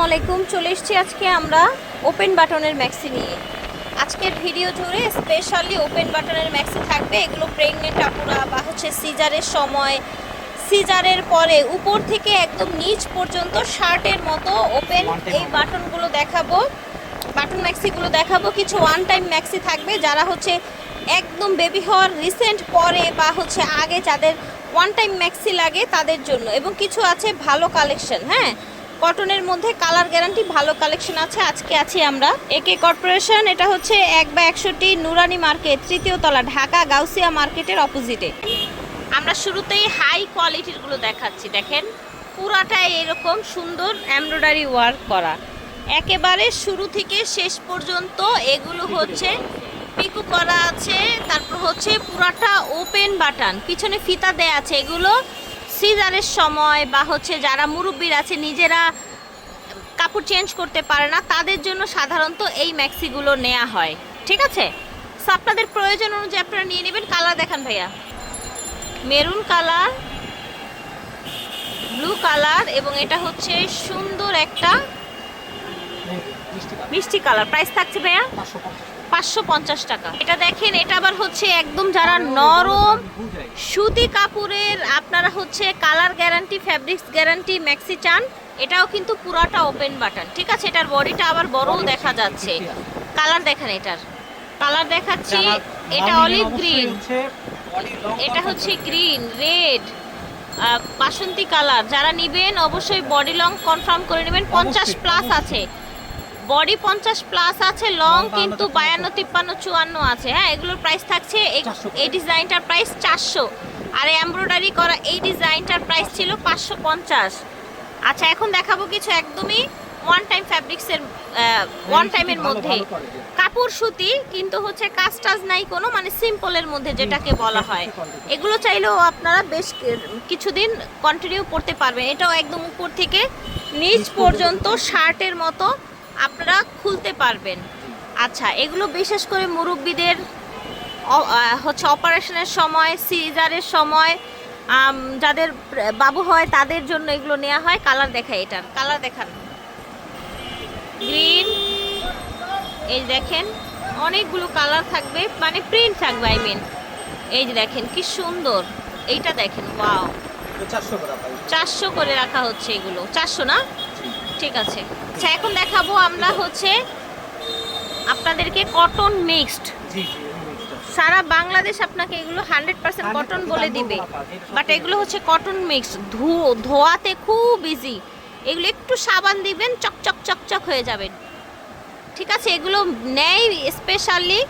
আসসালামু আলাইকুম চলে এসেছি আজকে আমরা ওপেন বাটনের ম্যাক্সি নিয়ে। আজকের ভিডিও জুড়ে স্পেশালি ওপেন বাটনের ম্যাক্সি থাকবে। এগুলো প্রেগনেন্ট আপুরা বা হচ্ছে সিজারের সময় সিজারের পরে উপর থেকে একদম নিচ পর্যন্ত শার্টের মতো ওপেন এই বাটনগুলো দেখাবো। বাটন ম্যাক্সিগুলো দেখাবো। কিছু ওয়ান টাইম ম্যাক্সি থাকবে। যারা হচ্ছে একদম বেবি হওয়ার রিসেন্ট পরে বা হচ্ছে আগে যাদের ওয়ান টাইম ম্যাক্সি লাগে তাদের জন্য। এবং কিছু আছে ভালো কালেকশন হ্যাঁ? কটনের মধ্যে কালার গ্যারান্টি, ভালো কালেকশন আছে, আজকে আছি আমরা। একে কর্পোরেশন এটা হচ্ছে এক বা একশোটি নুরানি মার্কেট, তৃতীয় তলা, ঢাকা গাউসিয়া মার্কেটের অপোজিটে আমরা শুরুতেই হাই কোয়ালিটিরগুলো দেখাচ্ছি, দেখেন। পুরাটাই এরকম সুন্দর এমব্রয়ডারি ওয়ার্ক করা। একেবারে শুরু থেকে শেষ পর্যন্ত এগুলো হচ্ছে পিকু করা আছে, তারপর হচ্ছে পুরাটা ওপেন বাটন পিছনে ফিতা দেয়া আছে, এগুলো সিজারের সময় বা হচ্ছে যারা মুরব্বীর আছে, নিজেরা কাপড় চেঞ্জ করতে পারে না, তাদের জন্য সাধারণত এই ম্যাক্সিগুলো নেওয়া হয়। ঠিক আছে? সো আপনাদের প্রয়োজন অনুযায়ী আপনারা নিয়ে নেবেন। কালার দেখান ভাইয়া। মেরুন কালার ব্লু কালার এবং এটা হচ্ছে সুন্দর একটা মিষ্টি কালার। প্রাইস থাকছে ভাইয়া? পাঁচশো পঞ্চাশ টাকা। এটা দেখেন এটা আবার হচ্ছে একদম যারা নরম সুতি কাপড়ের আপনারা হচ্ছে colour guarantee fabrics guarantee maxi চান এটাও কিন্তু পুরাটা ওপেন বাটন। ঠিক আছে এটার বডিটা আবার বড়ও দেখা যাচ্ছে। কালার দেখেন এটার। কালার দেখাচ্ছি এটা অলিভ গ্রিন এটা হচ্ছে গ্রিন রেড বাসন্তী কালার। যারা নিবেন অবশ্যই বডি লং কনফার্ম করে নেবেন। পঞ্চাশ প্লাস আছে। বডি পঞ্চাশ প্লাস আছে লং কিন্তু বায়ান্ন তিপ্পান্ন। চুয়ান্ন আছে। হ্যাঁ এগুলোর প্রাইস থাকছে এই- ডিজাইনটার প্রাইস চারশো। আর এমব্রয়ডারি করা এই ডিজাইনটার প্রাইস ছিল পাঁচশো পঞ্চাশ। আচ্ছা এখন দেখাবো কিছু একদমই ওয়ান টাইম ফ্যাব্রিক্সের ওয়ান টাইমের মধ্যে কাপড় সুতি কিন্তু হচ্ছে কাজ টাজ নাই কোনো মানে সিম্পলের মধ্যে যেটাকে বলা হয়। এগুলো চাইলেও আপনারা বেশ কিছুদিন কন্টিনিউ করতে পারবেন। এটাও একদম উপর থেকে নিচ পর্যন্ত। শার্টের মতো খুলতে পারবেন। আচ্ছা এগুলো বিশেষ করে মুরব্বীদের হচ্ছে অপারেশনের সময় সিজারের সময় যাদের বাবু হয় তাদের জন্য এগুলো নেওয়া হয়। কালার দেখায় এটার। কালার দেখান। গ্রিন এই দেখেন অনেকগুলো কালার থাকবে। মানে প্রিন্ট থাকবে আই মিন। এই যে দেখেন কি সুন্দর। এইটা দেখেন ওয়াও। চারশো করে রাখা হচ্ছে এগুলো। চারশো না? ঠিক আছে। আচ্ছা এখন দেখাবো আমরা হচ্ছে আপনাদেরকে কটন মিক্সড সারা বাংলাদেশ আপনাকে এগুলো হান্ড্রেড পার্সেন্ট কটন বলে দিবে। বাট এগুলো হচ্ছে কটন মিক্স ধুয়ো ধোয়াতে খুব ইজি এগুলো একটু সাবান দিবেন চকচক চকচক হয়ে যাবেন ঠিক আছে এগুলো নেয় স্পেশালি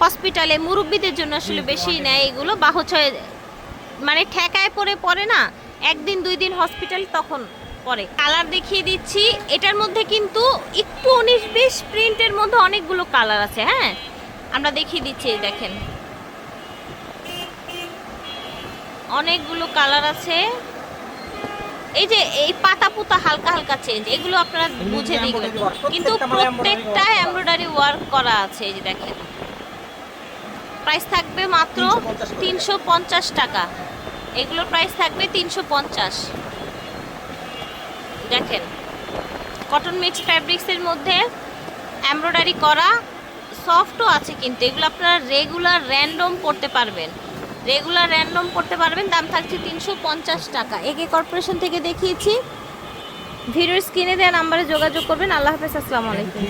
হসপিটালে মুরব্বীদের জন্য আসলে বেশি নেয় এগুলো। বা হচ্ছে মানে ঠেকায় পরে পরে না একদিন দুই দিন হসপিটাল তখন পরে। কালার দেখিয়ে দিচ্ছি। এটার মধ্যে কিন্তু একটু উনিশ বিশ প্রিন্টের মধ্যে অনেকগুলো কালার আছে হ্যাঁ? আমরা দেখিয়ে দিচ্ছি দেখেন। অনেকগুলো কালার আছে। এই যে এই পাতা পুতা হালকা হালকা চেঞ্জ এগুলো আপনারা বুঝে দেখবেন। কিন্তু প্রত্যেকটা। এমব্রয়ডারি ওয়ার্ক করা আছে এই যে দেখেন। প্রাইস থাকবে মাত্র তিনশো পঞ্চাশ টাকা। এগুলোর প্রাইস থাকবে তিনশো পঞ্চাশ। দেখেন কটন মিক্স ফ্যাব্রিক্সের মধ্যে এমব্রয়ডারি করা সফটও আছে কিন্তু, এগুলো আপনারা রেগুলার র্যান্ডম করতে পারবেন। রেগুলার র্যান্ডম করতে পারবেন, দাম থাকছে তিনশো পঞ্চাশ টাকা। একে কর্পোরেশন থেকে দেখিয়েছি। ভিডিও স্ক্রিনে দেওয়া নাম্বারে যোগাযোগ করবেন। আল্লাহ হাফেজ, আসসালামু আলাইকুম।